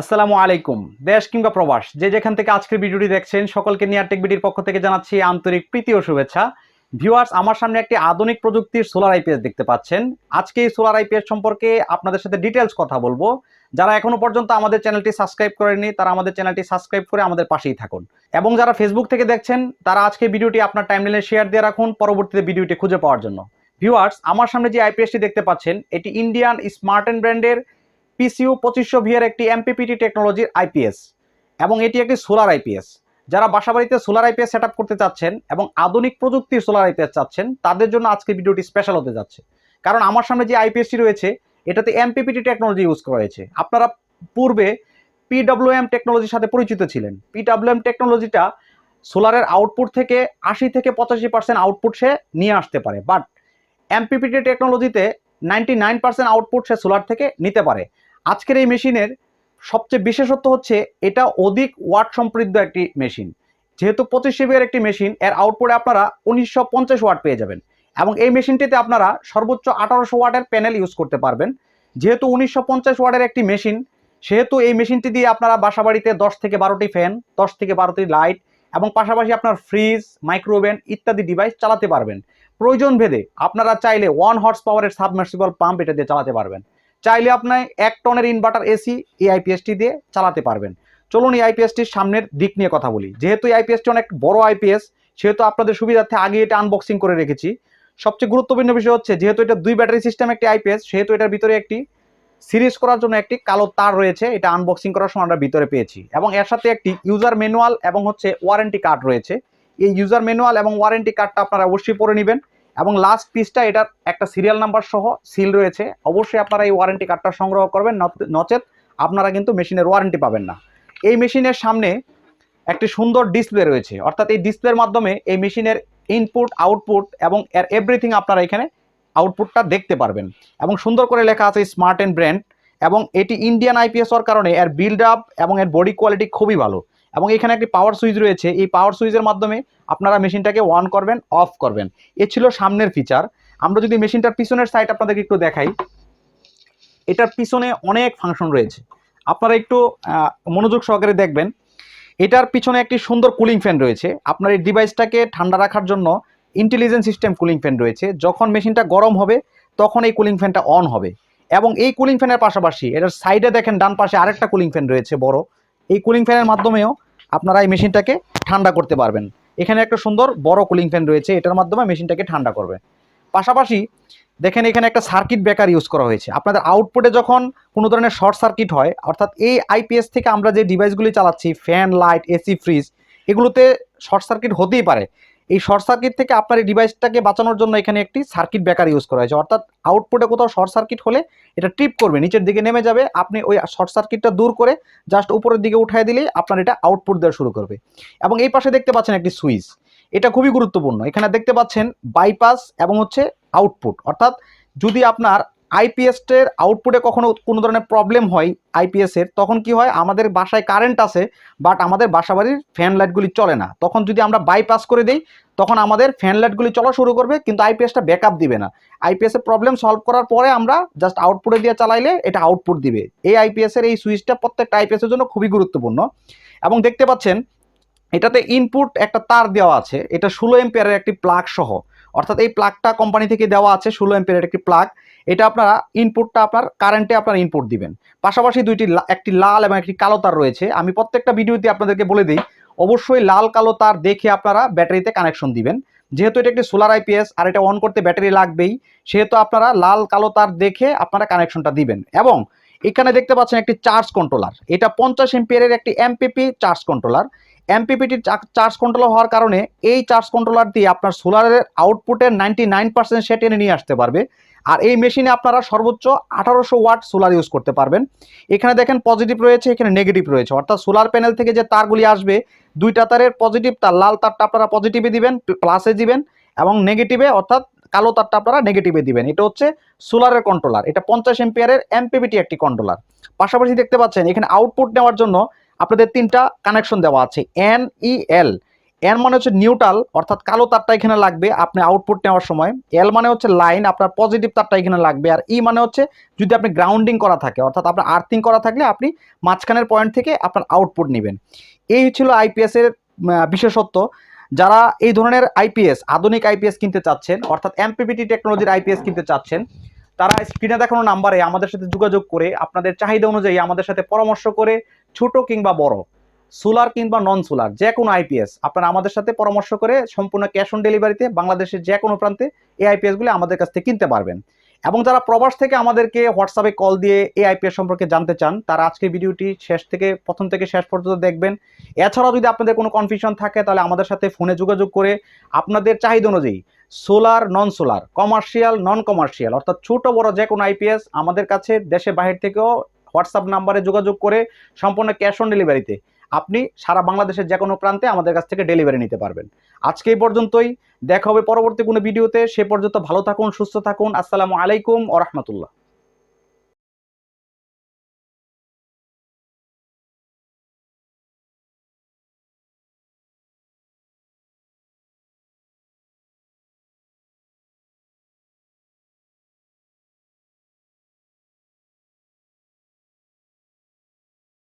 আসসালামু আলাইকুম। দেশ কিংবা প্রবাস, যে যেখান থেকে আজকের ভিডিওটি দেখছেন, সকলকে নিয়ার টেক বিডির পক্ষ থেকে জানাচ্ছি আন্তরিক প্রীতি ও শুভেচ্ছা। ভিউয়ার্স আমার সামনে একটি আধুনিক প্রযুক্তির সোলার আইপিএস দেখতে পাচ্ছেন। আজকে এই সোলার আইপিএস সম্পর্কে আপনাদের সাথে ডিটেলস কথা বলব। যারা এখনও পর্যন্ত আমাদের চ্যানেলটি সাবস্ক্রাইব করেননি, তারা আমাদের চ্যানেলটি সাবস্ক্রাইব করে আমাদের পাশেই থাকুন। এবং যারা ফেসবুক থেকে দেখছেন, তারা আজকে ভিডিওটি আপনার টাইমলাইনে শেয়ার দিয়ে রাখুন, পরবর্তীতে ভিডিওটি খুঁজে পাওয়ার জন্য। ভিউয়ার্স আমার সামনে যে আইপিএসটি দেখতে পাচ্ছেন, এটি ইন্ডিয়ান স্মার্ট অ্যান্ড ব্র্যান্ডের পিসিউ পঁচিশশো ভিয়ার একটি এমপিপিটি টেকনোলজির আইপিএস এবং এটি একটি সোলার আইপিএস। যারা বাসাবাড়িতে সোলার আইপিএস সেট করতে চাচ্ছেন এবং আধুনিক প্রযুক্তির সোলার আইপিএস চাচ্ছেন, তাদের জন্য আজকে ভিডিওটি স্পেশাল হতে যাচ্ছে। কারণ আমার সামনে যে আইপিএসটি রয়েছে, এটাতে এমপিপিটি টেকনোলজি ইউজ করা হয়েছে। আপনারা পূর্বে পিডব্লিউএম টেকনোলজির সাথে পরিচিত ছিলেন। পিডব্লিউএম টেকনোলজিটা সোলারের আউটপুট থেকে আশি থেকে পঁচাশি পার্সেন্ট আউটপুট সে নিয়ে আসতে পারে। বাট এমপিপিটি টেকনোলজিতে নাইনটি নাইন পার্সেন্ট আউটপুট সে সোলার থেকে নিতে পারে। আজকের এই মেশিনের সবচেয়ে বিশেষত্ব হচ্ছে এটা অধিক ওয়াট সমৃদ্ধ একটি মেশিন। যেহেতু পঁচিশ সিবিআর একটি মেশিন, এর আউটপুটে আপনারা উনিশশো পঞ্চাশ ওয়াট পেয়ে যাবেন। এবং এই মেশিনটিতে আপনারা সর্বোচ্চ আঠারোশো ওয়াটের প্যানেল ইউজ করতে পারবেন। যেহেতু উনিশশো পঞ্চাশ ওয়াটের একটি মেশিন, সেহেতু এই মেশিনটি দিয়ে আপনারা বাসাবাড়িতে দশ থেকে বারোটি ফ্যান দশ থেকে বারোটি লাইট এবং পাশাপাশি আপনার ফ্রিজ মাইক্রোওভেন ইত্যাদি ডিভাইস চালাতে পারবেন। প্রয়োজন ভেদে আপনারা চাইলে ওয়ান হর্স পাওয়ারের সাবমার্সিবল পাম্প এটা দিয়ে চালাতে পারবেন। চাইলে আপনি এক টনের ইনভার্টার এসি এই আইপিএসটি দিয়ে চালাতে পারবেন। চলুন এই আইপিএসটির সামনের দিক নিয়ে কথা বলি। যেহেতু এই আইপিএসটি অনেক বড় আইপিএস সেহেতু আপনাদের সুবিধার্থে আগে এটা আনবক্সিং করে রেখেছি। সবচেয়ে গুরুত্বপূর্ণ বিষয় হচ্ছে, যেহেতু এটা দুই ব্যাটারি সিস্টেম একটি আইপিএস সেহেতু এটার ভিতরে একটি সিরিজ করার জন্য একটি কালো তার রয়েছে, এটা আনবক্সিং করার সময় আমরা ভিতরে পেয়েছি। এবং এর সাথে একটি ইউজার ম্যানুয়াল এবং হচ্ছে ওয়ারেন্টি কার্ড রয়েছে। এই ইউজার ম্যানুয়াল এবং ওয়ারেন্টি কার্ডটা আপনারা অবশ্যই পরে নেবেন। এবং লাস্ট পিসটা এটার একটা সিরিয়াল নাম্বার সহ সিল রয়েছে। অবশ্যই আপনারা এই ওয়ারেন্টি কার্ডটা সংগ্রহ করবেন নচেত আপনারা কিন্তু মেশিনের ওয়ারেন্টি পাবেন না। এই মেশিনের সামনে একটি সুন্দর ডিসপ্লে রয়েছে। অর্থাৎ এই ডিসপ্লের মাধ্যমে এই মেশিনের ইনপুট আউটপুট এবং এর এভরিথিং আপনারা এখানে আউটপুটটা দেখতে পারবেন। এবং সুন্দর করে লেখা আছে স্মার্ট অ্যান্ড ব্র্যান্ড এবং এটি ইন্ডিয়ান আইপিএস হওয়ার কারণে এর বিল্ড আপ এবং এর বডি কোয়ালিটি খুবই ভালো। এবং এখানে একটি পাওয়ার সুইচ রয়েছে। এই পাওয়ার সুইচের মাধ্যমে আপনারা মেশিনটাকে অন করবেন অফ করবেন। এ ছিল সামনের ফিচার আমরা যদি মেশিনটার পিছনের সাইড আপনাদেরকে একটু দেখাই। এটার পিছনে অনেক ফাংশন রয়েছে। আপনারা একটু মনোযোগ সহকারে দেখবেন। এটার পিছনে একটি সুন্দর কুলিং ফ্যান রয়েছে। আপনার এই ডিভাইসটাকে ঠান্ডা রাখার জন্য ইন্টেলিজেন্ট সিস্টেম কুলিং ফ্যান রয়েছে। যখন মেশিনটা গরম হবে, তখন এই কুলিং ফ্যানটা অন হবে। এবং এই কুলিং ফ্যানের পাশাপাশি, এটার সাইডে দেখেন, ডান পাশে আরেকটা কুলিং ফ্যান রয়েছে বড়। এই কুলিং ফ্যানের মাধ্যমেও আপনারা এই মেশিনটাকে ঠান্ডা করতে পারবেন। এখানে একটা সুন্দর বড় কুলিং ফ্যান রয়েছে, এটার মাধ্যমে মেশিনটাকে ঠান্ডা করবে। পাশাপাশি দেখেন এখানে একটা সার্কিট ব্রেকার ইউজ করা হয়েছে। আপনাদের আউটপুটে যখন কোনো ধরনের শর্ট সার্কিট হয়, অর্থাৎ এই আইপিএস থেকে আমরা যে ডিভাইসগুলি চালাচ্ছি ফ্যান লাইট এসি ফ্রিজ এগুলোতে শর্ট সার্কিট হতেই পারে। এই শর্ট সার্কিট থেকে আপনার এই ডিভাইসটাকে বাঁচানোর জন্য এখানে একটি সার্কিট ব্রেকার ইউজ করা হয়েছে। অর্থাৎ আউটপুটে কোথাও শর্ট সার্কিট হলে এটা ট্রিপ করবে, নিচের দিকে নেমে যাবে। আপনি ওই শর্ট সার্কিটটা দূর করে জাস্ট উপরের দিকে উঠাই দিলেই আপনার এটা আউটপুট দেওয়া শুরু করবে। এবং এই পাশে দেখতে পাচ্ছেন একটি সুইচ এটা খুবই গুরুত্বপূর্ণ। এখানে দেখতে পাচ্ছেন বাইপাস এবং হচ্ছে আউটপুট অর্থাৎ যদি আপনার আইপিএসের আউটপুটে কখনো কোনো ধরনের প্রবলেম হয় আইপিএসের, তখন কি হয়? আমাদের বাসায় কারেন্ট আছে বাট আমাদের বাসা বাড়ির ফ্যান লাইটগুলি চলে না। তখন যদি আমরা বাইপাস করে দিই, তখন আমাদের ফ্যান লাইটগুলি চলা শুরু করবে, কিন্তু আইপিএসটা ব্যাকআপ দিবে না। আইপিএসের প্রবলেম সলভ করার পরে আমরা জাস্ট আউটপুটে দিয়ে চালাইলে এটা আউটপুট দিবে। এই আইপিএসের এই সুইচটা প্রত্যেকটা আইপিএসের জন্য খুবই গুরুত্বপূর্ণ। এবং দেখতে পাচ্ছেন, এটাতে ইনপুট একটা তার দেওয়া আছে, এটা ষোলো এম্পিয়ারের একটি প্লাগ সহ। অর্থাৎ এই প্লাগটা কোম্পানি থেকে দেওয়া আছে, ষোলো এম্পিয়ারের একটি প্লাগ এটা আপনারা ইনপুটটা আপনার কারেন্টে আপনার ইনপুট দিবেন। পাশাপাশি দুইটি একটি লাল এবং একটি কালো তার রয়েছে। আমি প্রত্যেকটা ভিডিওতে আপনাদেরকে বলে দিই, অবশ্যই লাল কালো তার দেখে আপনারা ব্যাটারিতে কানেকশন দিবেন। যেহেতু এটা একটি সোলার আইপিএস আর এটা অন করতে ব্যাটারি লাগবেই, সেহেতু আপনারা লাল কালো তার দেখে আপনারা কানেকশনটা দিবেন। এবং এখানে দেখতে পাচ্ছেন একটি চার্জ কন্ট্রোলার এটা পঞ্চাশ এম্পিয়ারের একটি এমপিপি চার্জ কন্ট্রোলার এমপিপিটির চার্জ কন্ট্রোলার হওয়ার কারণে এই চার্জ কন্ট্রোলার দিয়ে আপনার সোলারের আউটপুটের নাইনটি নাইন পার্সেন্ট সে টেনে নিয়ে আসতে পারবে। আর এই মেশিনে আপনারা সর্বোচ্চ আঠারোশো ওয়াট সোলার ইউজ করতে পারবেন। এখানে দেখেন পজিটিভ রয়েছে, এখানে নেগেটিভ রয়েছে। অর্থাৎ সোলার প্যানেল থেকে যে তারগুলি আসবে, দুইটা তারের পজিটিভ তার লাল তারটা আপনারা পজিটিভে দিবেন প্লাসে দিবেন এবং নেগেটিভে অর্থাৎ কালো তারটা আপনারা নেগেটিভে দিবেন। এটা হচ্ছে সোলারের কন্ট্রোলার এটা পঞ্চাশ এম্পিয়ারের এমপিবিটি একটি কন্ট্রোলার পাশাপাশি দেখতে পাচ্ছেন, এখানে আউটপুট নেওয়ার জন্য আপনাদের তিনটা কানেকশন দেওয়া আছে এন ই এল এন মানে হচ্ছে নিউট্রাল অর্থাৎ কালো তারটা এখানে লাগবে, আপনি আউটপুট নেওয়ার সময়। এল মানে হচ্ছে লাইন আপনার পজিটিভ তারটা এখানে লাগবে, আর ই মানে হচ্ছে যদি আপনি গ্রাউন্ডিং করা থাকে, অর্থাৎ আপনার আর্থিং করা থাকলে আপনি মাঝখানের পয়েন্ট থেকে আপনার আউটপুট নেবেন। এই ছিল আইপিএস এর বিশেষত্ব। যারা এই ধরনের আইপিএস আধুনিক আইপিএস কিনতে চাচ্ছেন, অর্থাৎ এমপিপিটি টেকনোলজির আইপিএস কিনতে চাচ্ছেন, তারা স্ক্রিনে দেখানো নাম্বারে আমাদের সাথে যোগাযোগ করে, আপনাদের চাহিদা অনুযায়ী আমাদের সাথে পরামর্শ করে ছোট কিংবা বড়, সোলার কিংবা নন সোলার যে কোনো আইপিএস আপনারা আমাদের সাথে পরামর্শ করে সম্পূর্ণ ক্যাশ অন ডেলিভারিতে বাংলাদেশের যে কোনো প্রান্তে এই আইপিএসগুলি আমাদের কাছ থেকে কিনতে পারবেন। এবং যারা প্রবাস থেকে আমাদেরকে হোয়াটসঅ্যাপে কল দিয়ে এই আইপিএস সম্পর্কে জানতে চান, তারা আজকে ভিডিওটি শেষ থেকে, প্রথম থেকে শেষ পর্যন্ত দেখবেন। এছাড়াও যদি আপনাদের কোনো কনফিউশন থাকে, তাহলে আমাদের সাথে ফোনে যোগাযোগ করে আপনাদের চাহিদা অনুযায়ী solar non solar commercial non commercial অর্থাৎ ছোট বড় যে কোনো আইপিএস আমাদের কাছে দেশে বাহির থেকেও হোয়াটসঅ্যাপ নাম্বারে যোগাযোগ করে সম্পূর্ণ ক্যাশ অন ডেলিভারিতে আপনি সারা বাংলাদেশের যে কোনো প্রান্তে আমাদের কাছ থেকে ডেলিভারি নিতে পারবেন। আজকে এই পর্যন্তই, দেখা হবে পরবর্তী কোনো ভিডিওতে, সে পর্যন্ত ভালো থাকুন, সুস্থ থাকুন, আসসালামু আলাইকুম ও রহমতুল্লাহ।